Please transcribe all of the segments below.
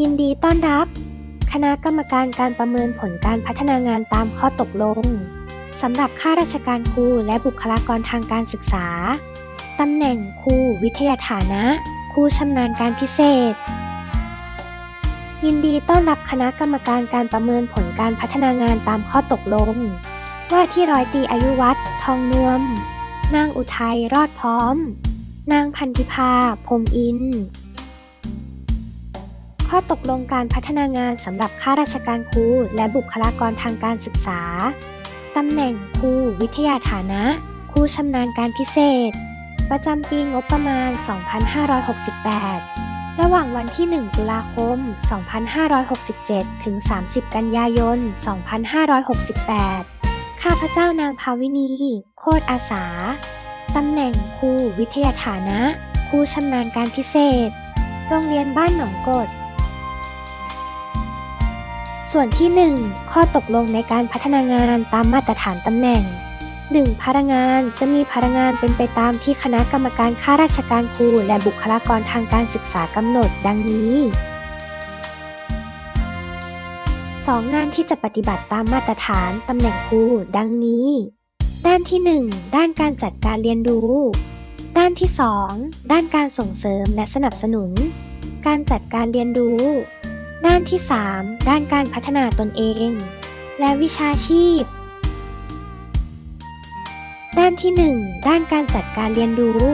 ยินดีต้อนรับ คณะกรรมการการประเมินผลการพัฒนางานตามข้อตกลงสำหรับข้าราชการครูและบุคลากรทางการศึกษา ตำแหน่งครูวิทยาฐานะ ครูชำนาญการพิเศษ ยินดีต้อนรับคณะกรรมการการประเมินผลการพัฒนางานตามข้อตกลง ว่าที่ร้อยตีอายุวัฒน์ทองนวม นางอุทัยรอดพร้อม นางพันธิพาพรมอิน ข้อตกลงการพัฒนางานสำหรับข้าราชการครูและบุคลากรทางการศึกษา ตำแหน่งครูวิทยาฐานะ ครูชำนาญการพิเศษ ประจำปีงบประมาณ 2568 ระหว่างวันที่ 1 ตุลาคม 2567 ถึง 30 กันยายน 2568 ข้าพเจ้านางภาวินี โคตรอาสา ตำแหน่งครูวิทยาฐานะ ครูชำนาญการพิเศษ โรงเรียนบ้านหนองกด ส่วนที่ 1 ข้อตกลงในการพัฒนางานตามมาตรฐานตำแหน่ง 1. พนักงานจะมีพนักงานเป็นไปตามที่คณะกรรมการข้าราชการครูและบุคลากรทางการศึกษากำหนด ดังนี้ 2. งานที่จะปฏิบัติตามมาตรฐานตำแหน่งครู ดังนี้ ด้านที่ 1 ด้านการจัดการเรียนรู้ ด้านที่ 2 ด้านการส่งเสริมและสนับสนุน การจัดการเรียนรู้ ด้านที่ 3 ด้านการพัฒนาตนเอง และวิชาชีพ ด้านที่ 1 ด้านการจัดการเรียนรู้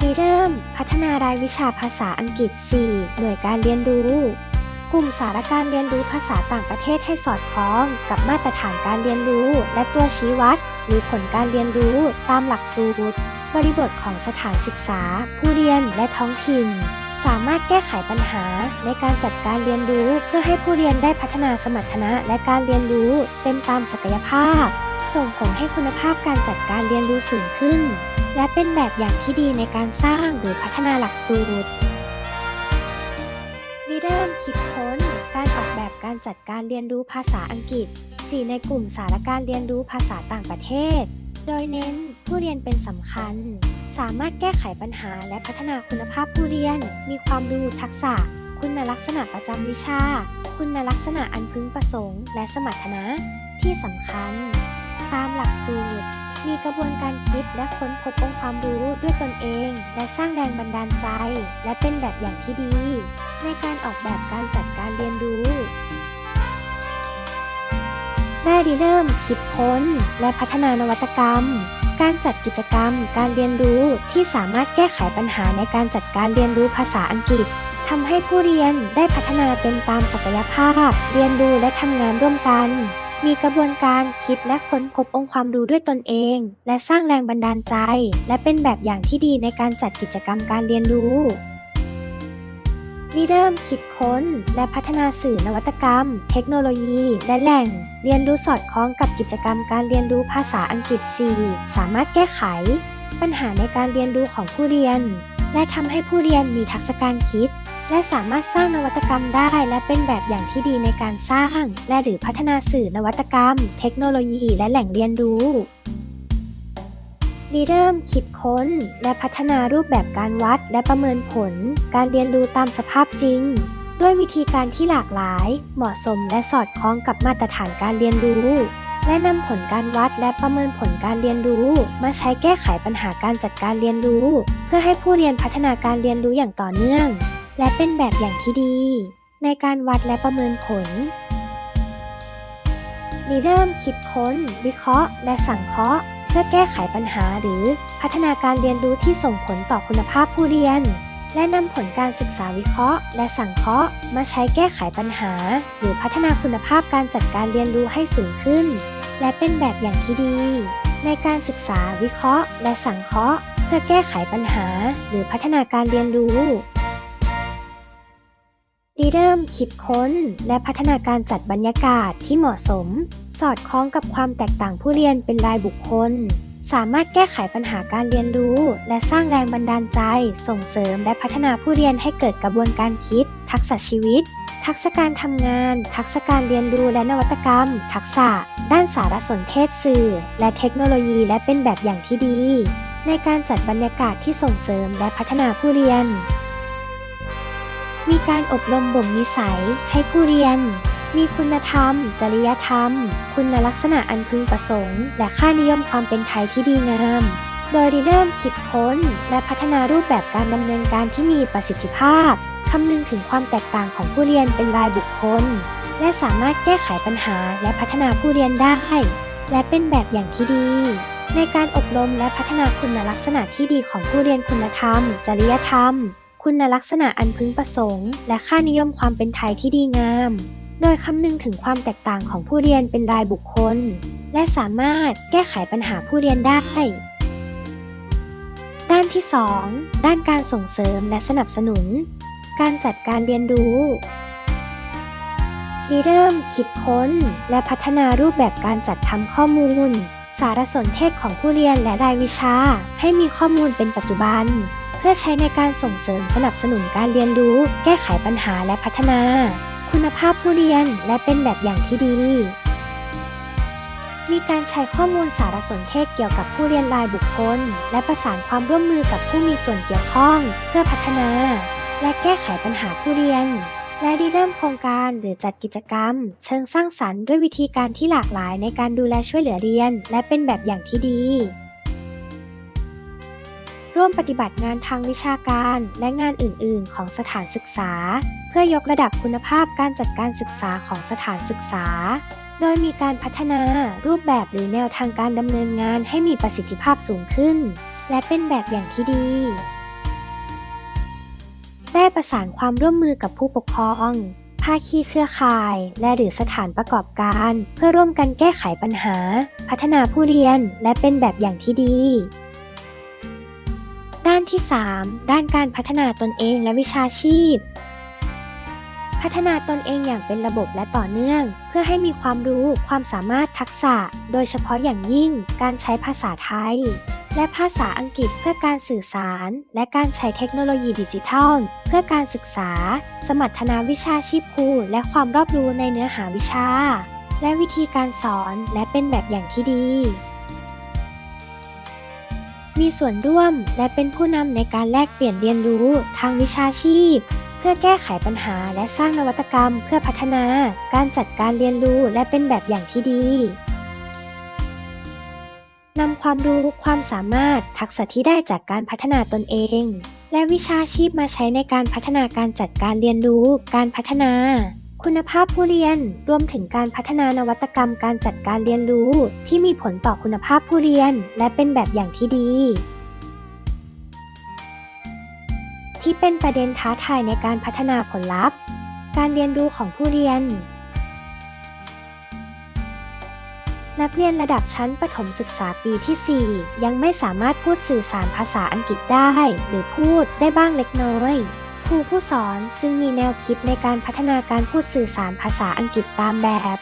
มีเริ่ม พัฒนารายวิชาภาษาอังกฤษ 4 หน่วยการเรียนรู้ กลุ่มสารการเรียนรู้ภาษาต่างประเทศให้สอดคล้องกับมาตรฐานการเรียนรู้ และตัวชี้วัดหรือผลการเรียนรู้ตามหลักสูตรบริบทของสถานศึกษา ผู้เรียนและท้องถิ่น สามารถแก้ไขปัญหาในการจัดการเรียนรู้ เพื่อให้ผู้เรียนได้พัฒนาสมรรถนะและการเรียนรู้เต็มตามศักยภาพ ส่งผลให้คุณภาพการจัดการเรียนรู้สูงขึ้น และเป็นแบบอย่างที่ดีในการสร้างหรือพัฒนาหลักสูตรริเริ่มคิดค้นการออกแบบการจัดการเรียนรู้ภาษาอังกฤษ 4 ในกลุ่มสารการเรียนรู้ภาษาต่างประเทศ โดยเน้นผู้เรียนเป็นสำคัญ สามารถแก้ไขปัญหาและพัฒนาคุณภาพผู้เรียน มีความรู้ทักษะ คุณลักษณะประจำวิชา คุณลักษณะอันพึงประสงค์ และสมรรถนะที่สำคัญ ตามหลักสูตร มีกระบวนการคิดและค้นพบองค์ความรู้ด้วยตนเอง และสร้างแรงบันดาลใจ และเป็นแบบอย่างที่ดี ในการออกแบบการจัดการเรียนรู้ได้ริเริ่มคิดค้น และพัฒนานวัตกรรม การจัดกิจกรรม การเรียนรู้ที่สามารถแก้ไขปัญหาในการจัดการเรียนรู้ภาษาอังกฤษทำให้ผู้เรียนได้พัฒนาเป็นตามศักยภาพ เรียนรู้และทำงานร่วมกัน มีกระบวนการคิดและค้นพบองค์ความรู้ด้วยตนเอง และสร้างแรงบันดาลใจ และเป็นแบบอย่างที่ดีในการจัดกิจกรรมการเรียนรู้ ริเริ่มคิดค้น และพัฒนาสื่อนวัตกรรม เทคโนโลยี และแหล่ง เรียนรู้สอดคล้องกับกิจกรรมการเรียนรู้ภาษาอังกฤษ 4 สามารถแก้ไข ปัญหาในการเรียนรู้ของผู้เรียน และทำให้ผู้เรียนมีทักษะการคิด และสามารถสร้างนวัตกรรมได้ และเป็นแบบอย่างที่ดีในการสร้าง และหรือพัฒนาสื่อนวัตกรรม เทคโนโลยี และแหล่งเรียนรู้ ริเริ่มคิดค้น และพัฒนารูปแบบการวัดและประเมินผล การเรียนรู้ตามสภาพจริง ด้วยวิธีการที่หลากหลาย เหมาะสมและสอดคล้องกับมาตรฐานการเรียนรู้ และนำผลการวัดและประเมินผลการเรียนรู้ มาใช้แก้ไขปัญหาการจัดการเรียนรู้ เพื่อให้ผู้เรียนพัฒนาการเรียนรู้อย่างต่อเนื่อง และเป็นแบบอย่างที่ดี ในการวัดและประเมินผลริเริ่มคิดค้น วิเคราะห์ และสังเคราะห์ เพื่อแก้ไขปัญหาหรือพัฒนาการเรียนรู้ที่ส่งผลต่อคุณภาพผู้เรียน และนำผลการศึกษาวิเคราะห์ และสังเคราะห์ มาใช้แก้ไขปัญหา หรือพัฒนาคุณภาพการจัดการเรียนรู้ให้สูงขึ้น และเป็นแบบอย่างที่ดี ในการศึกษาวิเคราะห์ และสังเคราะห์ เพื่อแก้ไขปัญหา หรือพัฒนาการเรียนรู้ริเริ่มคิดค้น และพัฒนาการจัดบรรยากาศที่เหมาะสม สอดคล้องกับความแตกต่างผู้เรียนเป็นรายบุคคล สามารถแก้ไขปัญหาการเรียนรู้ และสร้างแรงบันดาลใจ ส่งเสริมและพัฒนาผู้เรียนให้เกิดกระบวนการคิด ทักษะชีวิต ทักษะการทำงาน ทักษะการเรียนรู้และนวัตกรรม ทักษะ ด้านสารสนเทศสื่อ และเทคโนโลยีและเป็นแบบอย่างที่ดี ในการจัดบรรยากาศที่ส่งเสริมและพัฒนาผู้เรียน มีการอบรมบ่มนิสัยให้ผู้เรียน มีคุณธรรม จริยธรรม คุณลักษณะอันพึงประสงค์ และค่านิยมความเป็นไทยที่ดีงาม โดยริเริ่มคิดค้น และพัฒนารูปแบบการดำเนินการที่มีประสิทธิภาพคำนึงถึงความแตกต่างของผู้เรียนเป็นรายบุคคล และสามารถแก้ไขปัญหาและพัฒนาผู้เรียนได้ และเป็นแบบอย่างที่ดี ในการอบรมและพัฒนาคุณลักษณะที่ดีของผู้เรียนคุณธรรม จริยธรรม คุณลักษณะอันพึงประสงค์ และค่านิยมความเป็นไทยที่ดีงาม โดยคำนึงถึงความแตกต่างของผู้เรียนเป็นรายบุคคล และสามารถแก้ไขปัญหาผู้เรียนได้ ด้านที่ 2 ด้านการส่งเสริมและสนับสนุน การจัดการเรียนรู้มีเริ่มคิดค้น และพัฒนารูปแบบการจัดทำข้อมูล สารสนเทศของผู้เรียนและรายวิชา ให้มีข้อมูลเป็นปัจจุบัน เพื่อใช้ในการส่งเสริมสนับสนุนการเรียนรู้ แก้ไขปัญหาและพัฒนา คุณภาพผู้เรียนและเป็นแบบอย่างที่ดี มีการใช้ข้อมูลสารสนเทศเกี่ยวกับผู้เรียนรายบุคคล และประสานความร่วมมือกับผู้มีส่วนเกี่ยวข้อง เพื่อพัฒนา และแก้ไขปัญหาผู้เรียน และริเริ่มโครงการหรือจัดกิจกรรม เชิงสร้างสรรค์ด้วยวิธีการที่หลากหลายในการดูแลช่วยเหลือเรียน และเป็นแบบอย่างที่ดี ร่วมปฏิบัติงานทางวิชาการและงานอื่น ๆ ของสถานศึกษา เพื่อยกระดับคุณภาพการจัดการศึกษาของสถานศึกษา โดยมีการพัฒนารูปแบบหรือแนวทางการดำเนินงานให้มีประสิทธิภาพสูงขึ้น และเป็นแบบอย่างที่ดี ได้ประสานความร่วมมือกับผู้ปกครองภาคีเครือข่าย และหรือสถานประกอบการ เพื่อร่วมกันแก้ไขปัญหา พัฒนาผู้เรียนและเป็นแบบอย่างที่ดี ด้านที่ 3 ด้านการพัฒนาตนเองและวิชาชีพ พัฒนาตนเองอย่างเป็นระบบและต่อเนื่อง เพื่อให้มีความรู้ความสามารถทักษะ โดยเฉพาะอย่างยิ่ง การใช้ภาษาไทย และภาษาอังกฤษเพื่อการสื่อสาร และการใช้เทคโนโลยีดิจิทัล เพื่อการศึกษา สมรรถนาวิชาชีพครูและความรอบรู้ในเนื้อหาวิชา และวิธีการสอนและเป็นแบบอย่างที่ดี มีส่วนร่วมและเป็นผู้นำในการแลกเปลี่ยนเรียนรู้ทางวิชาชีพ เพื่อแก้ไขปัญหาและสร้างนวัตกรรม เพื่อพัฒนา การจัดการเรียนรู้และเป็นแบบอย่างที่ดีนำความรู้ความสามารถทักษะที่ได้จากการพัฒนาตนเอง และวิชาชีพมาใช้ในการพัฒนาการจัดการเรียนรู้ การพัฒนา คุณภาพผู้เรียนรวมถึงการพัฒนานวัตกรรมการจัดการเรียนรู้ ที่มีผลต่อคุณภาพผู้เรียน และเป็นแบบอย่างที่ดี ที่เป็นประเด็นท้าทายในการพัฒนาผลลัพธ์ การเรียนรู้ของผู้เรียน นักเรียนระดับชั้นประถมศึกษาปีที่ 4 ยังไม่สามารถพูดสื่อสารภาษาอังกฤษได้ หรือพูดได้บ้างเล็กน้อย รูผู้สอนจึงมีแนวคิดในการพัฒนาการพูดสื่อสารภาษาอังกฤษตามแบบ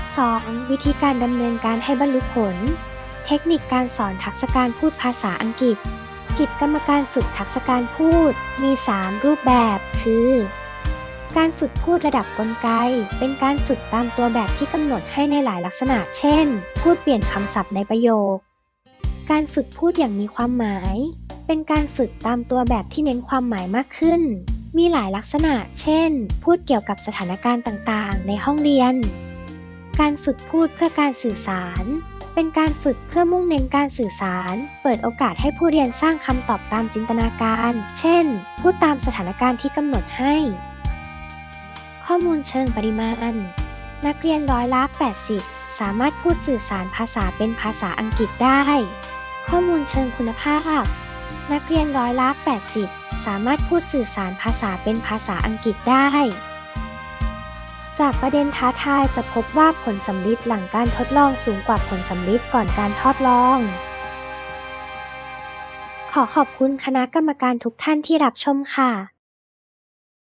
2. วิธีการดำเนินการให้บรรลุผล เทคนิคการสอนทักษะการพูดภาษาอังกฤษ กิจกรรมการฝึกทักษะการพูด มี 3 รูปแบบ คือ การฝึกพูดระดับกลไก เป็นการฝึกตามตัวแบบที่กำหนดให้ในหลายลักษณะ เช่น พูดเปลี่ยนคำศัพท์ในประโยค การฝึกพูดอย่างมีความหมาย เป็นการฝึกตามตัวแบบที่เน้นความหมายมากขึ้น มีหลายลักษณะ เช่น พูดเกี่ยวกับสถานการณ์ต่างๆ ในห้องเรียน การฝึกพูดเพื่อการสื่อสาร เป็นการฝึกเพื่อมุ่งเน้นการสื่อสาร เปิดโอกาสให้ผู้เรียนสร้างคำตอบตามจินตนาการ เช่น พูดตามสถานการณ์ที่กำหนดให้ ข้อมูลเชิงปริมาณ นักเรียนร้อยละ80 สามารถพูดสื่อสารภาษาเป็นภาษาอังกฤษได้ ข้อมูลเชิงคุณภาพ นักเรียนร้อยละ 80 สามารถพูดสื่อสารภาษาเป็นภาษาอังกฤษได้ จากประเด็นท้าทายจะพบว่าผลสำลิดหลังการทดลองสูงกว่าผลสำลิดก่อนการทดลอง ขอขอบคุณคณะกรรมการทุกท่านที่รับชมค่ะ